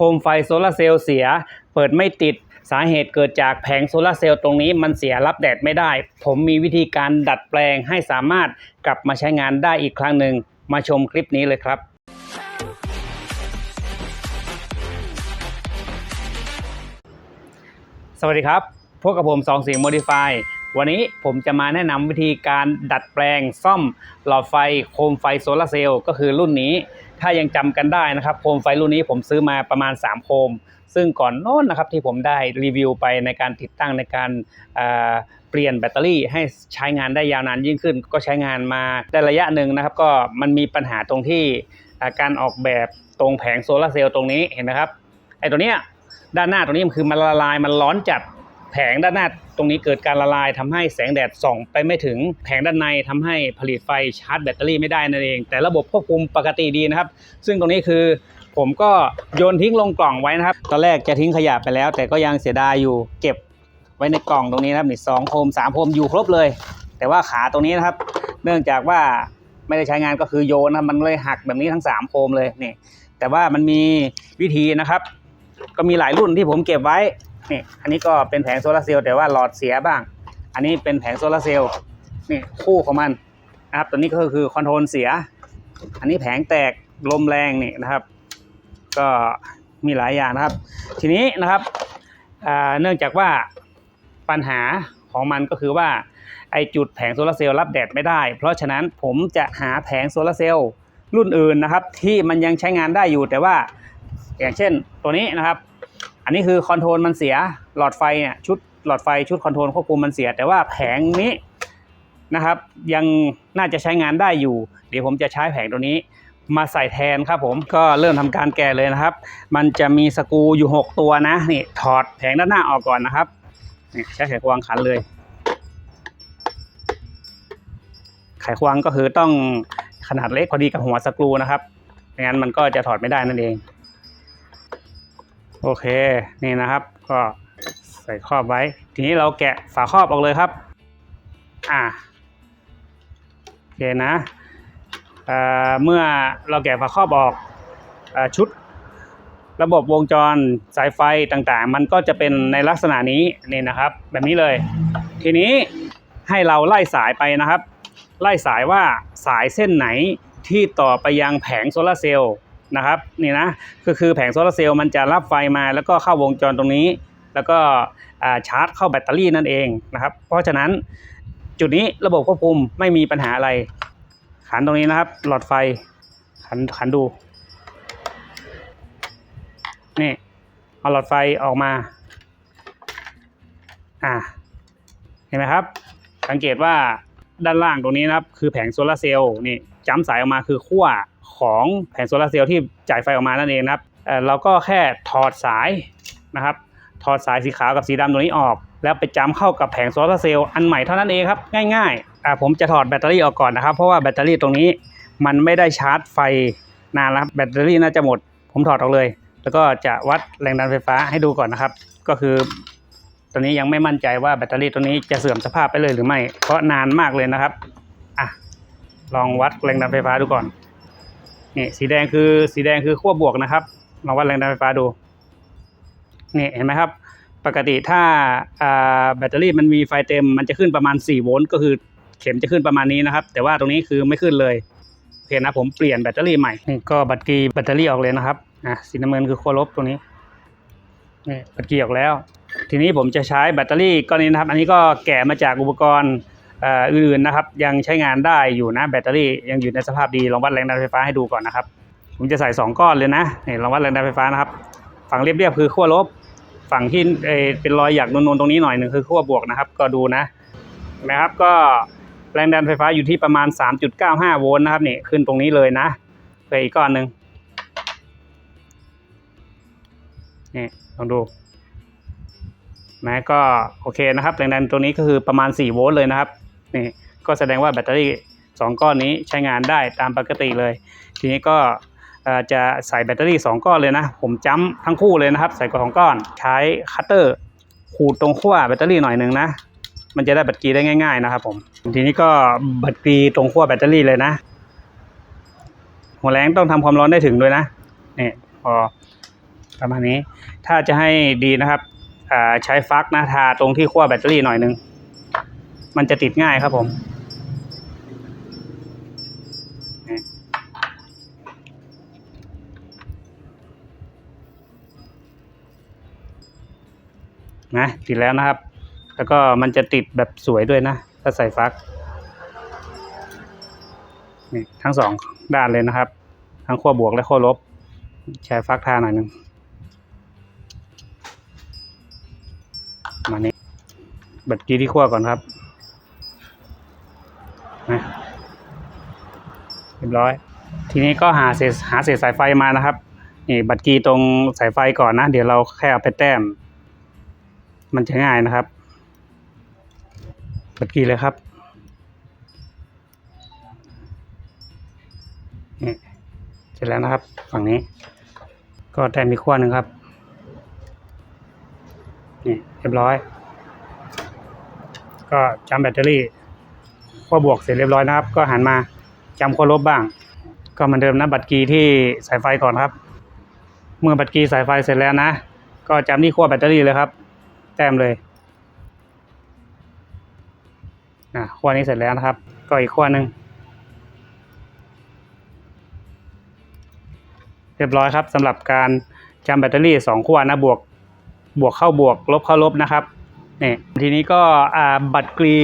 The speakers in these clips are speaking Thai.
คมไฟโซลาเซลล์เสีย เปิดไม่ติดสาเหตุเกิดจากแผงโซลาเซลล์ตรงนี้มันเสียรับแดดไม่ได้ ผมมีวิธีการดัดแปลงให้สามารถกลับมาใช้งานได้อีกครั้งหนึ่ง มาชมคลิปนี้เลยครับสวัสดีครับ พวกกับผมสองสีโมดิฟายวันนี้ผมจะมาแนะนำวิธีการดัดแปลงซ่อมหลอดไฟโคมไฟโซลาเซลล์ก็คือรุ่นนี้ ถ้ายังจำกันได้นะครับโคมไฟรุ่นนี้ผมซื้อมาประมาณ 3 โคม ซึ่งก่อนโน้นนะครับที่ผมได้รีวิวไปในการติดตั้งในการเปลี่ยนแบตเตอรี่ให้ใช้งานได้ยาวนานยิ่งขึ้น ก็ใช้งานมาได้ระยะหนึ่งนะครับ ก็มันมีปัญหาตรงที่การออกแบบตรงแผงโซลาร์เซลล์ตรงนี้เห็นไหมครับไอ้ตัวเนี้ยด้านหน้าตรงนี้มันคือมันละลายมันร้อนจัดแผงด้านหน้า ตรงนี้เกิดการละลายทำให้แสงแดดส่อง ไปไม่ถึงแผงด้านในทำให้ผลิตไฟชาร์จแบตเตอรี่ไม่ได้นั่นเอง แต่ระบบควบคุมปกติดีนะครับ ซึ่งตรงนี้คือผมก็โยนทิ้งลงกล่องไว้นะครับ ตอนแรกจะทิ้งขยะไปแล้ว แต่ก็ยังเสียดายอยู่เก็บไว้ในกล่องตรงนี้นะครับนี่สองโคมสามโคมอยู่ครบเลย แต่ว่าขาตรงนี้นะครับ เนื่องจากว่าไม่ได้ใช้งานก็คือโยนนะมันเลยหักแบบนี้ทั้งสามโคมเลยนี่แต่ว่ามันมีวิธีนะครับ ก็มีหลายรุ่นที่ผมเก็บไว้ นี่อันนี้ก็เป็นแผงโซลาร์เซลล์แต่ว่าหลอดเสียบ้าง อันนี้เป็นแผงโซลาร์เซลล์นี่คู่ของมันนะครับตัวนี้ก็คือคอนโทรลเสีย อันนี้แผงแตกลมแรงนี่นะครับ ก็มีหลายอย่างนะครับ ทีนี้นะครับเนื่องจากว่าปัญหาของมันก็คือว่าไอจุดแผงโซลาร์เซลล์รับแดดไม่ได้ เพราะฉะนั้นผมจะหาแผงโซลาร์เซลล์รุ่นอื่นนะครับ ที่มันยังใช้งานได้อยู่แต่ว่าอย่างเช่นตัวนี้นะครับ อันนี้คือคอนโทรลมันเสียหลอดไฟเนี่ยชุดหลอดไฟชุดคอนโทรลควบคุมมันเสีย แต่ว่าแผงนี้นะครับ ยังน่าจะใช้งานได้อยู่ เดี๋ยวผมจะใช้แผงตัวนี้มาใส่แทนครับผมก็เริ่มทำการแกะเลยนะครับ มันจะมีสกรูอยู่ 6 ตัวนะนี่ถอดแผงด้านหน้าออกก่อนนะครับนี่ใช้ไขควงขันเลย ไขควงก็คือต้องขนาดเล็กพอดีกับหัวสกรูนะครับไม่งั้นมันก็จะถอดไม่ได้นั่นเอง โอเคนี่นะครับ ก็ใส่ครอบไว้ ทีนี้เราแกะฝาครอบออกเลยครับ อ่าโอเคนะเอ่อเมื่อเราแกะฝาครอบออกอ่อชุดระบบวงจรสายไฟต่างๆ มันก็จะเป็นในลักษณะนี้นี่นะครับ แบบนี้เลย ทีนี้ให้เราไล่สายไปนะครับ ไล่สายว่าสายเส้นไหนที่ต่อไปยังแผงโซลาเซลล์ นะครับนี่นะก็คือแผงโซลาร์เซลล์มันจะรับไฟมาแล้วก็เข้าวงจรตรงนี้ แล้วก็ชาร์จเข้าแบตเตอรี่นั่นเองนะครับ เพราะฉะนั้นจุดนี้ระบบควบคุมไม่มีปัญหาอะไร ขันตรงนี้นะครับ หลอดไฟขันขันดูนี่เอาหลอดไฟออกมาอ่าเห็นไหมครับ สังเกตว่าด้านล่างตรงนี้นะครับ คือแผงโซลาร์เซลล์นี่จ้ำสายออกมาคือขั้ว ของแผงโซลาร์เซลล์ที่จ่ายไฟออกมานั่นเองนะครับเราก็แค่ถอดสายนะครับ ถอดสายสีขาวกับสีดำตรงนี้ออก แล้วไปจ้ำเข้ากับแผงโซลาร์เซลล์อันใหม่เท่านั้นเองครับ ง่ายๆผมจะถอดแบตเตอรี่ออกก่อนนะครับ เพราะว่าแบตเตอรี่ตรงนี้มันไม่ได้ชาร์จไฟนานแล้วแบตเตอรี่น่าจะหมด ผมถอดออกเลย แล้วก็จะวัดแรงดันไฟฟ้าให้ดูก่อนนะครับ ก็คือตอนนี้ยังไม่มั่นใจว่าแบตเตอรี่ตัวนี้จะเสื่อมสภาพไปเลยหรือไม่ เพราะนานมากเลยนะครับอะลองวัดแรงดันไฟฟ้าดูก่อน นี่สีแดงคือสีแดงคือขั้วบวกนะครับลองวัดแรงดันไฟฟ้าดูนี่เห็นไหมครับ ปกติถ้าแบตเตอรี่มันมีไฟเต็มมันจะขึ้นประมาณ 4 โวลต์ก็คือเข็มจะขึ้นประมาณนี้นะครับ แต่ว่าตรงนี้คือไม่ขึ้นเลยโอเคนะผมเปลี่ยนแบตเตอรี่ใหม่นี่ก็บัตรกีแบตเตอรี่ออกเลยนะครับอะสีน้ำเงินคือขั้วลบตรงนี้นี่บัตรกีออกแล้ว ทีนี้ผมจะใช้แบตเตอรี่ก้อนนี้นะครับ อันนี้ก็แกะมาจากอุปกรณ์ อื่นๆนะครับ ยังใช้งานได้อยู่นะแบตเตอรี่ยังอยู่ในสภาพดีลองวัดแรงดันไฟฟ้าให้ดูก่อนนะครับ ผมจะใส่ 2 ก้อนเลยนะนี่ลองวัดแรงดันไฟฟ้านะครับ ฝั่งเรียบๆคือขั้วลบ ฝั่งที่เป็นรอยหยักนูนๆตรงนี้หน่อยหนึ่งคือขั้วบวกนะครับ ก็ดูนะนะครับก็แรงดันไฟฟ้าอยู่ที่ประมาณ 3.95 โวลต์นะครับนี่ขึ้นตรงนี้เลยนะไปอีกก้อนหนึ่งนี่ลองดูนะก็โอเคนะครับแรงดันตัวนี้ก็คือประมาณ 4 โวลต์เลยนะครับ นี่ก็แสดงว่าแบตเตอรี่ 2 ก้อนนี้ใช้งานได้ตามปกติเลย ทีนี้ก็จะใส่แบตเตอรี่ 2 ก้อนเลยนะ ผมจ้ำทั้งคู่เลยนะครับ ใส่กล่องก้อน ใช้คัตเตอร์ขูดตรงขั้วแบตเตอรี่หน่อยหนึ่งนะ มันจะได้แบตกรีได้ง่าย ๆนะครับผม ทีนี้ก็แบตกรีตรงขั้วแบตเตอรี่เลยนะ หัวแรงต้องทำความร้อนได้ถึงด้วยนะนี่พอประมาณนี้ ถ้าจะให้ดีนะครับใช้ฟักนะทาตรงที่ขั้วแบตเตอรี่หน่อยหนึ่ง มันจะติดง่ายครับผม นะ ติดแล้วนะครับ แล้วก็มันจะติดแบบสวยด้วยนะ ถ้าใส่ฟัก นี่ทั้งสองด้านเลยนะครับ ทั้งขั้วบวกและขั้วลบใช้ฟักทาหน่อยหนึ่งมานี้บัดกี้ที่ขั้วก่อนครับนะเรี ยบร้อย ทีนี้ก็หาเศษหาเศษสายไฟมานะครับนี่บัตรกีตรงสายไฟก่อนนะ เดี๋ยวเราแค่เอาไปแต้ม มันจะง่ายนะครับ บัตรกีเลยครับนี่เสร็จแล้วนะครับ ฝั่งนี้ ก็แต้มมีขั้วหนึ่งครับนี่เรียบร้อย ก็จำแบตเตอรี่ขั้วบวกเสร็จเรียบร้อยนะครับ ก็หันมา จำขั้วลบบ้าง ก็เหมือนเดิมนะบัตรกีที่สายไฟก่อนครับ เมื่อบัตรกีสายไฟเสร็จแล้วนะ ก็จำที่ขั้วแบตเตอรี่เลยครับ แต้มเลยอะขั้วนี้เสร็จแล้วนะครับ ก็อีกขั้วหนึ่งเรียบร้อยครับสำหรับการจำแบตเตอรี่สองขั้วนะบวกบวกเข้าบวกลบเข้าลบนะครับนี่ทีนี้ก็อ่าบัตรกรี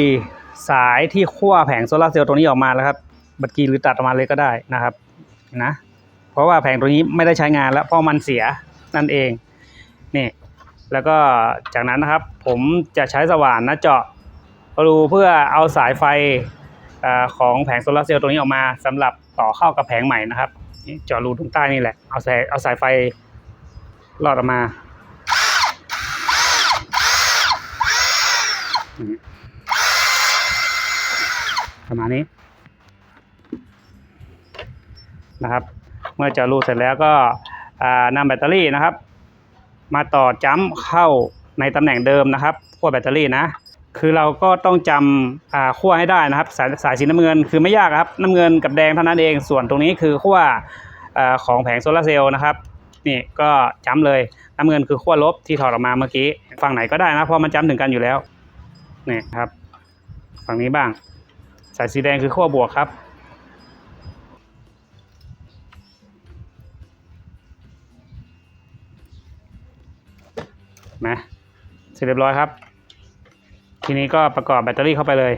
สายที่ขั้วแผงโซลาร์เซลล์ตรงนี้ออกมาแล้วครับ บัตรกีหรือตัดออกมาเลยก็ได้นะครับนะเพราะว่าแผงตัวนี้ไม่ได้ใช้งานแล้วเพราะมันเสียนั่นเองนี่แล้วก็จากนั้นนะครับผมจะใช้สว่านนะเจาะรูเพื่อเอาสายไฟอาของแผงโซลาร์เซลล์ตัวนี้ออกมาสำหรับต่อเข้ากับแผงใหม่นะครับนี่เจาะรูตรงใต้นี่แหละเอาสายเอาสายไฟลอดออกมาประมาณนี้ นะครับ เมื่อเจาะรูเสร็จแล้วก็อ่านำแบตเตอรี่นะครับ มาต่อจ้ำเข้าในตำแหน่งเดิมนะครับขั้วแบตเตอรี่นะ คือเราก็ต้องจำอ่าขั้วให้ได้นะครับ สายสายสีน้ำเงินคือไม่ยากครับน้ำเงินกับแดงเท่านั้นเองส่วนตรงนี้คือขั้วอของแผงโซลาร์เซลล์นะครับนี่ก็จำเลยน้ำเงินคือขั้วลบที่ถอดออกมาเมื่อกี้ฝั่งไหนก็ได้นะเพราะมันจำถึงกันอยู่แล้วนี่ครับ ฝั่งนี้บ้าง สายสีแดงคือขั้วบวกครับ นะเสร็จเรียบร้อยครับ ทีนี้ก็ประกอบแบตเตอรี่เข้าไปเลย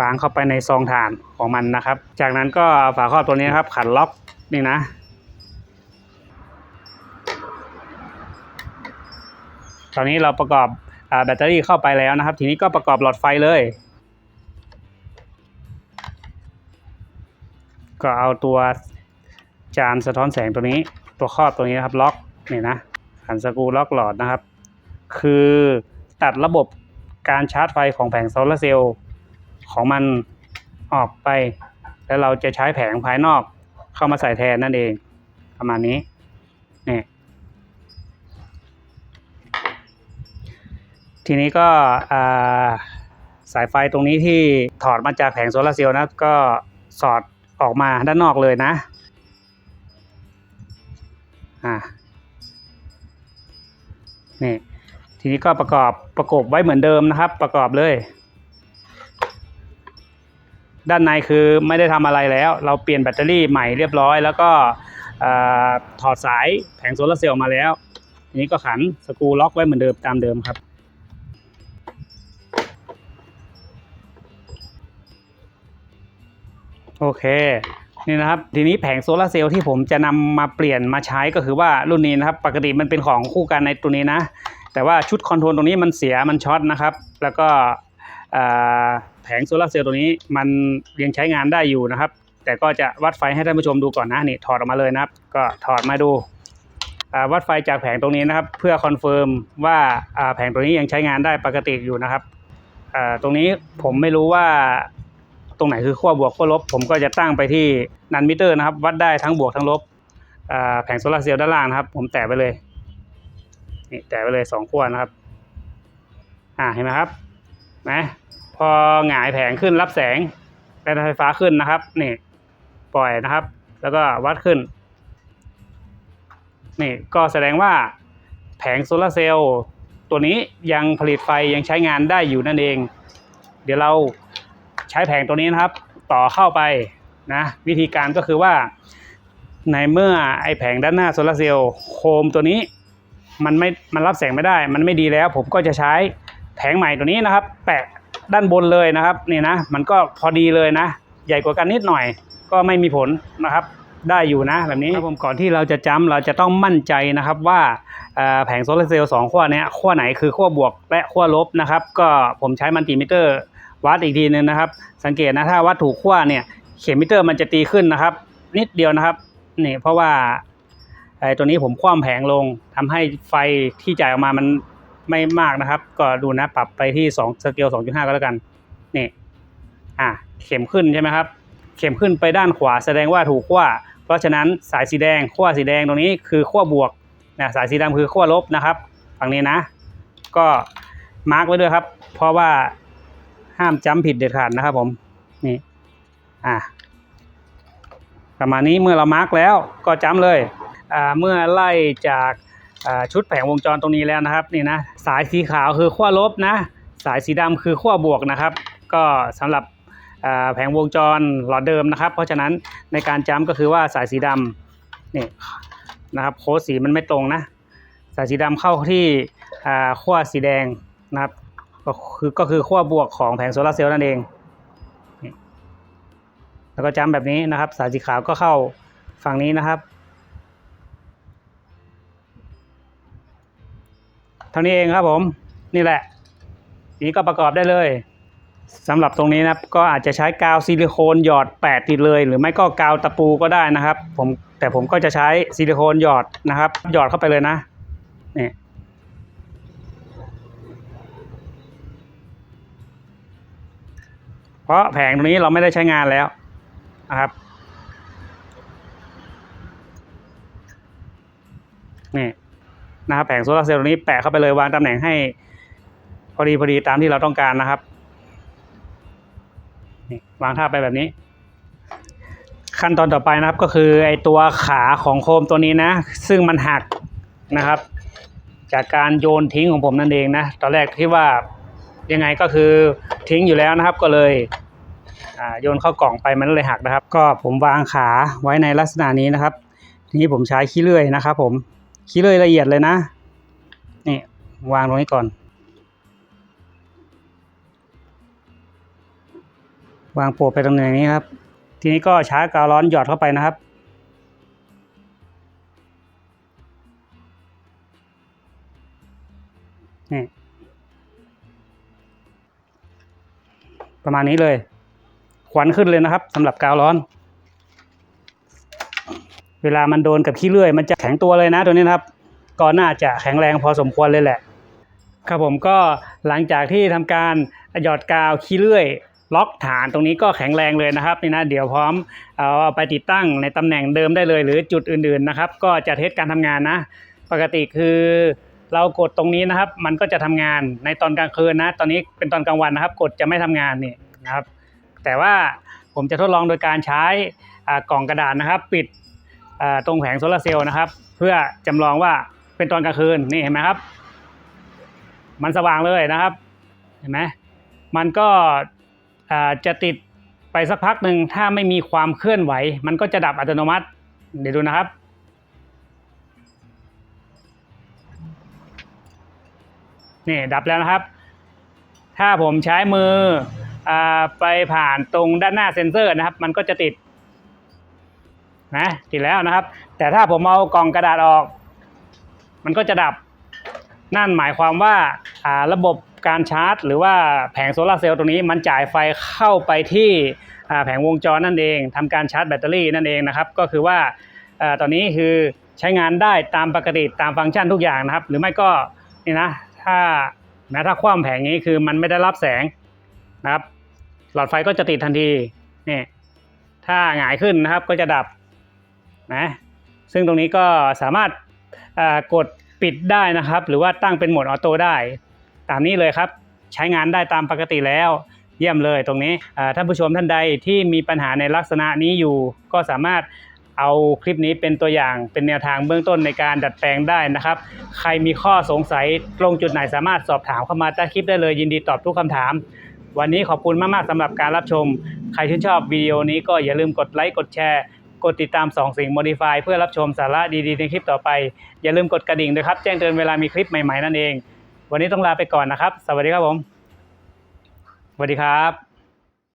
วางเข้าไปในซองถ่านของมันนะครับ จากนั้นก็เอาฝาครอบตัวนี้นครับ ขันล็อกนี่นะ ตอนนี้เราประกอบอแบตเตอรี่เข้าไปแล้วนะครับ ทีนี้ก็ประกอบหลอดไฟเลย ก็เอาตัวจานสะท้อนแสงตัวนี้ ตัวครอบตัวนี้นะครับ ล็อกนี่นะขันสกรูล็อกหลอดนะครับ คือตัดระบบการชาร์จไฟของแผงโซลาร์เซลล์ของมันออกไป แล้วเราจะใช้แผงภายนอกเข้ามาใส่แทนนั่นเองประมาณนี้นี่ทีนี้ก็สายไฟตรงนี้ที่ถอดมาจากแผงโซลาร์เซลล์นะก็สอดออกมาด้านนอกเลยนะอ่านี่ ทีนี้ก็ประกอบประกบไว้เหมือนเดิมนะครับ ประกอบเลย ด้านในคือไม่ได้ทำอะไรแล้ว เราเปลี่ยนแบตเตอรี่ใหม่เรียบร้อย แล้วก็อถอดสายแผงโซลาร์เซลล์มาแล้วทีนี้ก็ขันสกรูล็อกไว้เหมือนเดิมตามเดิมครับ โอเคนี่นะครับทีนี้แผงโซลาร์เซลล์ที่ผมจะนำมาเปลี่ยนมาใช้ก็คือว่ารุ่นนี้นะครับ ปกติมันเป็นของคู่กันในตัวนี้นะ แต่ว่าชุดคอนโทรลตรงนี้มันเสียมันช็อตนะครับ แล้วก็แผงโซลาเซลล์ตัวนี้มันยังใช้งานได้อยู่นะครับ แต่ก็จะวัดไฟให้ท่านผู้ชมดูก่อนนะนี่ถอดออกมาเลยนะครับ ก็ถอดมาดูวัดไฟจากแผงตรงนี้นะครับ เพื่อคอนเฟิร์มว่าแผงตัวนี้ยังใช้งานได้ปกติอยู่นะครับตรงนี้ผมไม่รู้ว่าตรงไหนคือขั้วบวกขั้วลบ ผมก็จะตั้งไปที่นันมิเตอร์นะครับ วัดได้ทั้งบวกทั้งลบแผงโซลาเซลล์ด้านล่างนะครับ ผมแตะไปเลย นี่แตะไปเลยสองขั้วนะครับ อ่าเห็นไหมครับนะพอหงายแผงขึ้นรับแสงแรงไฟฟ้าขึ้นนะครับนี่ปล่อยนะครับ แล้วก็วัดขึ้น นี่ก็แสดงว่าแผงโซลาร์เซลล์ตัวนี้ยังผลิตไฟยังใช้งานได้อยู่นั่นเอง เดี๋ยวเราใช้แผงตัวนี้นะครับ ต่อเข้าไปนะวิธีการก็คือว่าในเมื่อไอแผงด้านหน้าโซลาร์เซลล์โคมตัวนี้ มันไม่มันรับแสงไม่ได้ มันไม่ดีแล้ว ผมก็จะใช้แผงใหม่ตัวนี้นะครับ แปะด้านบนเลยนะครับนี่นะ มันก็พอดีเลยนะ ใหญ่กว่ากันนิดหน่อย ก็ไม่มีผลนะครับ ได้อยู่นะแบบนี้ครับผมก่อนที่เราจะจำเราจะต้องมั่นใจนะครับว่าเอ่อแผงโซลาร์เซลล์สองขั้วเนี้ยขั้วไหนคือขั้วบวกและขั้วลบนะครับ ก็ผมใช้มัลติมิเตอร์วัดอีกทีนึงนะครับ สังเกตนะถ้าวัดถูกขั้วเนี่ยเข็มมิเตอร์มันจะตีขึ้นนะครับ นิดเดียวนะครับนี่เพราะว่า ไอ้ตัวนี้ผมคว่ำแผงลงทำให้ไฟที่จ่ายออกมามันไม่มากนะครับ ก็ดูนะปรับไปที่2สเกล2.5 ก็แล้วกันนี่อะเข็มขึ้นใช่ไหมครับ เข็มขึ้นไปด้านขวาแสดงว่าถูกขั้วเพราะฉะนั้นสายสีแดงขั้วสีแดงตรงนี้คือขั้วบวกนะสายสีดำคือขั้วลบนะครับฝั่งนี้นะ ก็มาร์กไว้ด้วยครับ เพราะว่าห้ามจำผิดเด็ดขาดนะครับผมนี่อะประมาณนี้เมื่อเรามาร์กแล้วก็จำเลย เมื่อไล่จากชุดแผงวงจรตรงนี้แล้วนะครับนี่นะสายสีขาวคือขั้วลบนะสายสีดำคือขั้วบวกนะครับ ก็สำหรับแผงวงจรหลอดเดิมนะครับ เพราะฉะนั้นในการจ้ำก็คือว่าสายสีดำนี่นะครับโค้ดสีมันไม่ตรงนะสายสีดำเข้าที่ขั้วสีแดงนะครับก็คือก็คือขั้วบวกของแผงโซลาร์เซลล์นั่นเอง แล้วก็จ้ำแบบนี้นะครับ สายสีขาวก็เข้าฝั่งนี้นะครับ เท่านี้เองครับผม นี่แหละทีนี้ก็ประกอบได้เลยสำหรับตรงนี้นะครับก็อาจจะใช้กาวซิลิโคนหยอดแปะติดเลย หรือไม่ก็กาวตะปูก็ได้นะครับ ผมแต่ผมก็จะใช้ซิลิโคนหยอดนะครับ หยอดเข้าไปเลยนะนี่เพราะแผงตรงนี้เราไม่ได้ใช้งานแล้วนะครับนี่ นะครับแผงโซลาร์เซลล์ตรงนี้แปะเข้าไปเลยวางตำแหน่งให้ พอดีพอดีตามที่เราต้องการนะครับนี่วางท่าไปแบบนี้ ขั้นตอนต่อไปนะครับก็คือไอตัวขาของโคมตัวนี้นะ ซึ่งมันหักนะครับ จากการโยนทิ้งของผมนั่นเองนะตอนแรกที่ว่ายังไงก็คือทิ้งอยู่แล้วนะครับก็เลยโยนเข้ากล่องไปมันเลยหักนะครับ ก็ผมวางขาไว้ในลักษณะนี้นะครับทีนี้ผมใช้ขี้เลื่อยนะครับผม ขี้เลยละเอียดเลยนะ นี่ วางตรงนี้ก่อน วางโปะไปตรงไหนนี้ครับ ทีนี้ก็ช้ากาวร้อนหยอดเข้าไปนะครับนี่ประมาณนี้เลยควันขึ้นเลยนะครับสำหรับกาวร้อน เวลามันโดนกับขี้เลื่อย มันจะแข็งตัวเลยนะตัวนี้นะครับ ก็น่าจะแข็งแรงพอสมควรเลยแหละ ครับผมก็หลังจากที่ทำการหยอดกาวขี้เลื่อย ล็อกฐานตรงนี้ก็แข็งแรงเลยนะครับนี่นะเดี๋ยวพร้อมเอาไปติดตั้งในตำแหน่งเดิมได้เลย หรือจุดอื่นๆนะครับ ก็จะเทสการทำงานนะ ปกติคือเรากดตรงนี้นะครับ มันก็จะทำงานในตอนกลางคืนนะ ตอนนี้เป็นตอนกลางวันนะครับ กดจะไม่ทำงานนี่นะครับ แต่ว่าผมจะทดลองโดยการใช้กล่องกระดาษนะครับ ปิด ตรงแผงโซลาร์เซลล์นะครับ เพื่อจำลองว่าเป็นตอนกลางคืนนี่เห็นไหมครับ มันสว่างเลยนะครับ เห็นไหมมันก็จะติดไปสักพักหนึ่งถ้าไม่มีความเคลื่อนไหว มันก็จะดับอัตโนมัติ เดี๋ยวดูนะครับ นี่ดับแล้วนะครับ ถ้าผมใช้มืออไปผ่านตรงด้านหน้าเซ็นเซอร์นะครับ มันก็จะติด นะติดแล้วนะครับ แต่ถ้าผมเอากล่องกระดาษออก มันก็จะดับ นั่นหมายความว่าระบบการชาร์จ หรือว่าแผงโซลาร์เซลล์ตรงนี้มันจ่ายไฟเข้าไปที่แผงวงจรนั่นเองทำการชาร์จแบตเตอรี่นั่นเองนะครับ ก็คือว่าอตอนนี้คือใช้งานได้ตามปกติตามฟังก์ชันทุกอย่างนะครับ หรือไม่ก็นี่นะถ้านะถ้าคว่ำแผงนี้คือมันไม่ได้รับแสงนะครับ หลอดไฟก็จะติดทันทีนี่ถ้าหงายขึ้นนะครับก็จะดับ นะซึ่งตรงนี้ก็สามารถกดปิดได้นะครับ หรือว่าตั้งเป็นโหมดออโต้ได้ ตามนี้เลยครับ ใช้งานได้ตามปกติแล้วเยี่ยมเลยตรงนี้ท่านผู้ชมท่านใดที่มีปัญหาในลักษณะนี้อยู่ ก็สามารถเอาคลิปนี้เป็นตัวอย่างเป็นแนวทางเบื้องต้นในการดัดแปลงได้นะครับ ใครมีข้อสงสัยตรงจุดไหนสามารถสอบถามเข้ามาใต้คลิปได้เลยยินดีตอบทุกคำถาม วันนี้ขอบคุณมาก ๆสำหรับการรับชม ใครชื่นชอบวิดีโอนี้ก็อย่าลืมกดไลค์กดแชร์ กดติดตามสองสิ่ง Modify เพื่อรับชมสาระดีๆ ในคลิปต่อไป อย่าลืมกดกระดิ่งด้วยครับ แจ้งเตือนเวลามีคลิปใหม่ๆนั่นเอง วันนี้ต้องลาไปก่อนนะครับ สวัสดีครับผมสวัสดีครับ